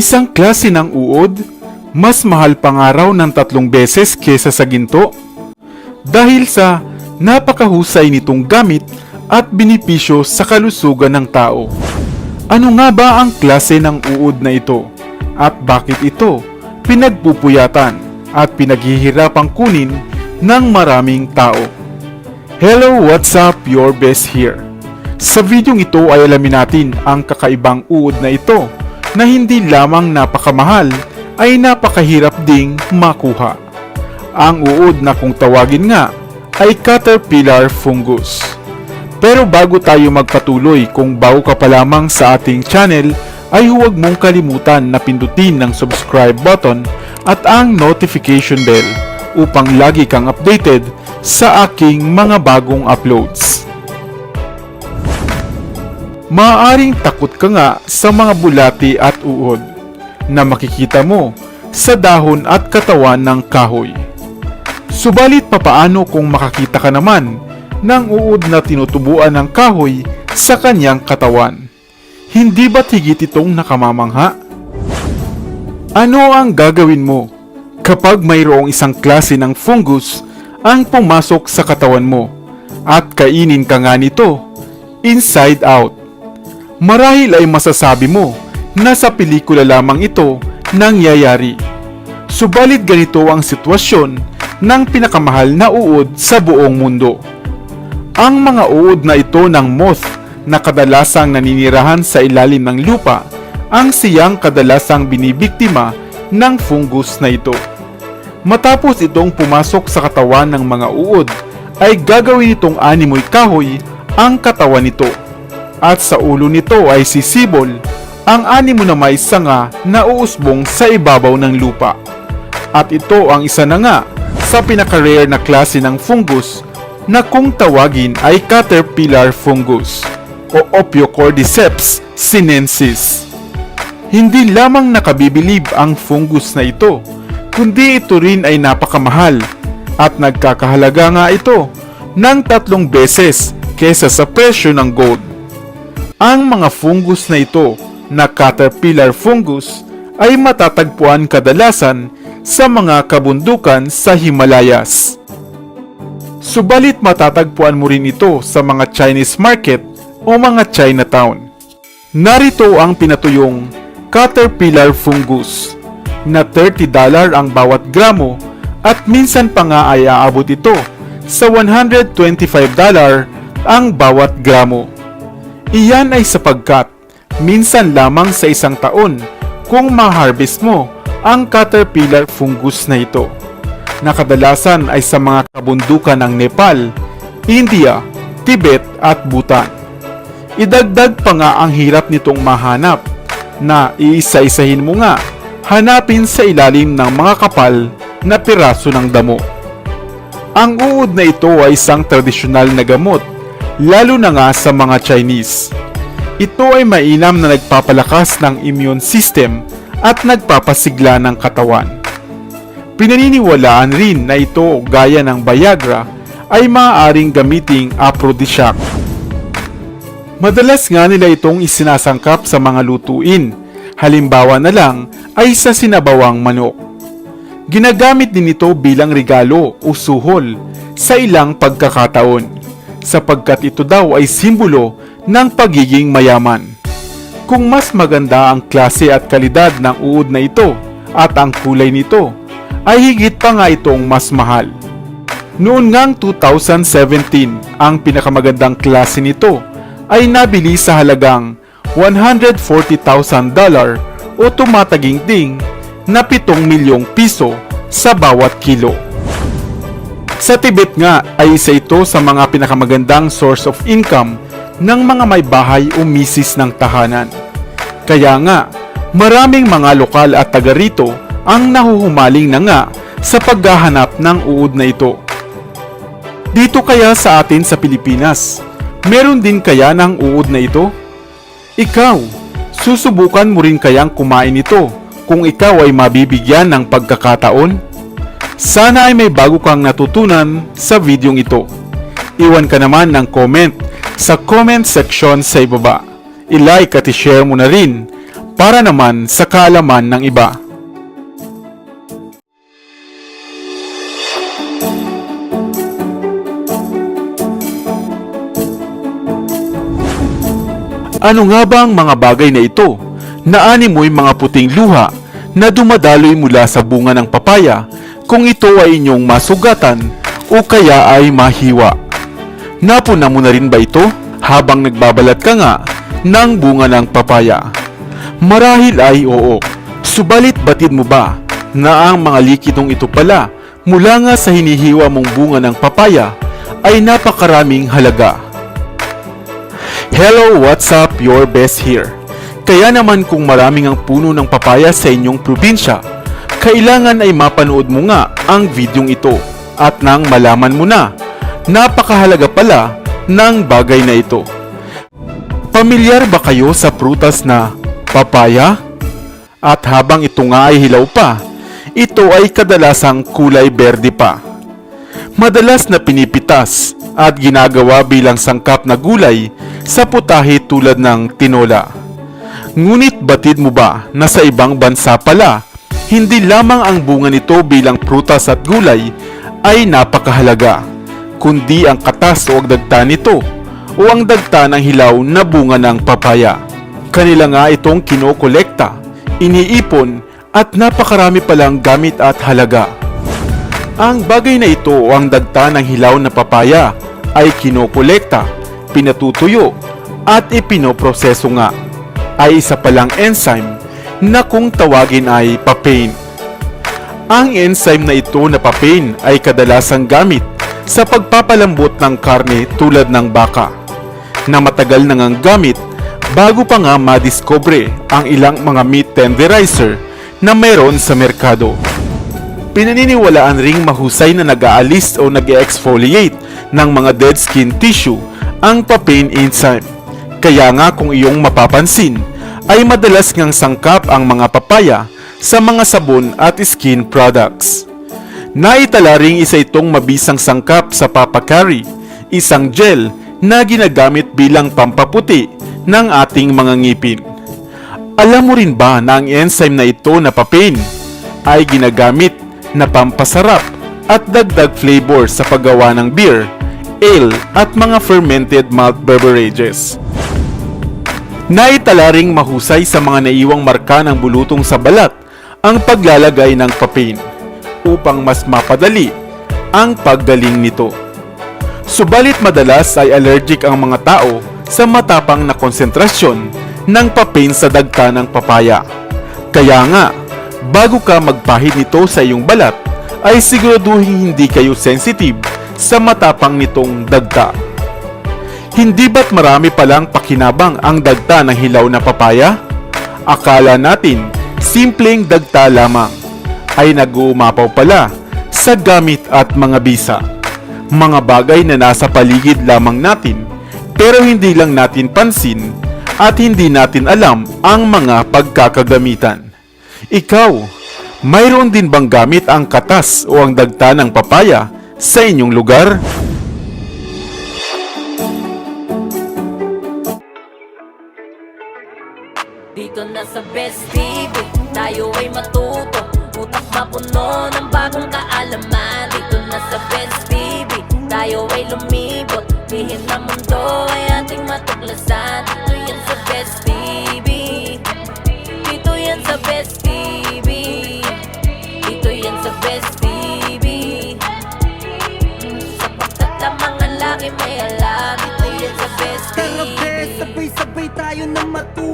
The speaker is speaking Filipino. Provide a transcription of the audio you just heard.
Isang klase ng uod, mas mahal pa nga raw ng tatlong beses kesa sa ginto. Dahil sa napakahusay nitong gamit at binipisyo sa kalusugan ng tao. Ano nga ba ang klase ng uod na ito? At bakit ito pinagpupuyatan at pinaghihirapang kunin ng maraming tao? Hello, what's up? Your best here. Sa videong ito ay alamin natin ang kakaibang uod na ito na hindi lamang napakamahal ay napakahirap ding makuha. Ang uod na kung tawagin nga ay caterpillar fungus. Pero bago tayo magpatuloy kung bago ka pa lamang sa ating channel ay huwag mong kalimutan na pindutin ng subscribe button at ang notification bell upang lagi kang updated sa aking mga bagong uploads. Maaaring takot ka nga sa mga bulati at uod na makikita mo sa dahon at katawan ng kahoy. Subalit papaano kung makakita ka naman ng uod na tinutubuan ng kahoy sa kanyang katawan? Hindi ba higit itong nakamamangha? Ano ang gagawin mo kapag mayroong isang klase ng fungus ang pumasok sa katawan mo at kainin ka nga nito inside out? Marahil ay masasabi mo na sa pelikula lamang ito nangyayari. Subalit ganito ang sitwasyon ng pinakamahal na uod sa buong mundo. Ang mga uod na ito ng moth na kadalasang naninirahan sa ilalim ng lupa ang siyang kadalasang binibiktima ng fungus na ito. Matapos itong pumasok sa katawan ng mga uod, ay gagawin itong animoy kahoy ang katawan nito. At sa ulo nito ay sisibol ang animo na may sanga na uusbong sa ibabaw ng lupa. At ito ang isa na nga sa pinaka-rare na klase ng fungus na kung tawagin ay caterpillar fungus o Ophiocordyceps sinensis. Hindi lamang nakabibilib ang fungus na ito, kundi ito rin ay napakamahal at nagkakahalaga nga ito ng tatlong beses kesa sa presyo ng gold. Ang mga fungus na ito na caterpillar fungus ay matatagpuan kadalasan sa mga kabundukan sa Himalayas. Subalit matatagpuan mo rin ito sa mga Chinese market o mga Chinatown. Narito ang pinatuyong caterpillar fungus na $30 ang bawat gramo at minsan pa nga ay aabot ito sa $125 ang bawat gramo. Iyan ay sapagkat minsan lamang sa isang taon kung ma-harvest mo ang caterpillar fungus na ito na kadalasan ay sa mga kabundukan ng Nepal, India, Tibet at Bhutan. Idagdag pa nga ang hirap nitong mahanap na iisa-isahin mo nga hanapin sa ilalim ng mga kapal na piraso ng damo. Ang uod na ito ay isang tradisyonal na gamot, lalo na nga sa mga Chinese. Ito ay mainam na nagpapalakas ng immune system at nagpapasigla ng katawan. Pinaniniwalaan rin na ito gaya ng Viagra ay maaaring gamiting aphrodisiac. Madalas nga nila itong isinasangkap sa mga lutuin, halimbawa na lang ay sa sinabawang manok. Ginagamit din ito bilang regalo o suhol sa ilang pagkakataon, sapagkat ito daw ay simbolo ng pagiging mayaman. Kung mas maganda ang klase at kalidad ng uod na ito at ang kulay nito, ay higit pa nga itong mas mahal. Noon ngang 2017, ang pinakamagandang klase nito ay nabili sa halagang $140,000 o tumataging ding na 7 milyong piso sa bawat kilo. Sa Tibet nga ay isa ito sa mga pinakamagandang source of income ng mga may bahay o misis ng tahanan. Kaya nga, maraming mga lokal at taga rito ang nahuhumaling na nga sa paghahanap ng uod na ito. Dito kaya sa atin sa Pilipinas, meron din kaya ng uod na ito? Ikaw, susubukan mo rin kayang kumain ito kung ikaw ay mabibigyan ng pagkakataon? Sana ay may bago kang natutunan sa videong ito. Iwan ka naman ng comment sa comment section sa ibaba. I-like at i-share mo na rin para naman sa kaalaman ng iba. Ano nga ba ang mga bagay na ito na animoy mga puting luha na dumadaloy mula sa bunga ng papaya kung ito ay inyong masugatan o kaya ay mahiwa? Napuna mo na rin ba ito habang nagbabalat ka nga ng bunga ng papaya? Marahil ay oo. Subalit batid mo ba na ang mga likidong ito pala mula nga sa hinihiwa mong bunga ng papaya ay napakaraming halaga? Hello, what's up? Your best here. Kaya naman kung maraming ang puno ng papaya sa inyong probinsya, kailangan ay mapanood mo nga ang videong ito at nang malaman mo na, napakahalaga pala ng bagay na ito. Pamilyar ba kayo sa prutas na papaya? At habang ito nga ay hilaw pa, ito ay kadalasang kulay berde pa. Madalas na pinipitas at ginagawa bilang sangkap na gulay sa putahe tulad ng tinola. Ngunit batid mo ba na sa ibang bansa pala, hindi lamang ang bunga nito bilang prutas at gulay ay napakahalaga, kundi ang katas o dagta nito o ang dagta ng hilaw na bunga ng papaya. Kanila nga itong kinokolekta, iniipon at napakarami palang gamit at halaga. Ang bagay na ito o ang dagta ng hilaw na papaya ay kinokolekta, pinatutuyo at ipinoproseso nga ay isa palang enzyme na kung tawagin ay papain. Ang enzyme na ito na papain ay kadalasang gamit sa pagpapalambot ng karne tulad ng baka na matagal nang ang gamit bago pa nga madiscover ang ilang mga meat tenderizer na meron sa merkado. Pinaniniwalaan ring mahusay na nag-aalis o nag-exfoliate ng mga dead skin tissue ang papain enzyme. Kaya nga kung iyong mapapansin, ay madalas ngang sangkap ang mga papaya sa mga sabon at skin products. Naitala ring isa itong mabisang sangkap sa papakari, isang gel na ginagamit bilang pampaputi ng ating mga ngipin. Alam mo rin ba na ang enzyme na ito na papain ay ginagamit na pampasarap at dagdag flavor sa paggawa ng beer, ale at mga fermented malt beverages. Naitala ring mahusay sa mga naiwang marka ng bulutong sa balat ang paglalagay ng papain upang mas mapadali ang paggaling nito. Subalit madalas ay allergic ang mga tao sa matapang na konsentrasyon ng papain sa dagta ng papaya. Kaya nga, bago ka magpahid nito sa iyong balat, ay siguraduhin hindi kayo sensitive sa matapang nitong dagta. Hindi ba't marami palang pakinabang ang dagta ng hilaw na papaya? Akala natin, simpleng dagta lamang ay nag-uumapaw pala sa gamit at mga bisa. Mga bagay na nasa paligid lamang natin pero hindi lang natin pansin at hindi natin alam ang mga pagkakagamitan. Ikaw, mayroon din bang gamit ang katas o ang dagta ng papaya sa inyong lugar? Dito na sa Best TV, tayo ay matuto. Utak mapuno ng bagong kaalaman. Dito na sa Best TV, tayo ay lumibot. Lihim na mundo ay ating matuklasan. Dito yan sa Best TV Dito yan sa Best TV Dito yan sa Best TV Sapagkat ang mga laki may alam. Dito yan sa Best TV sabay-sabay tayo na matuto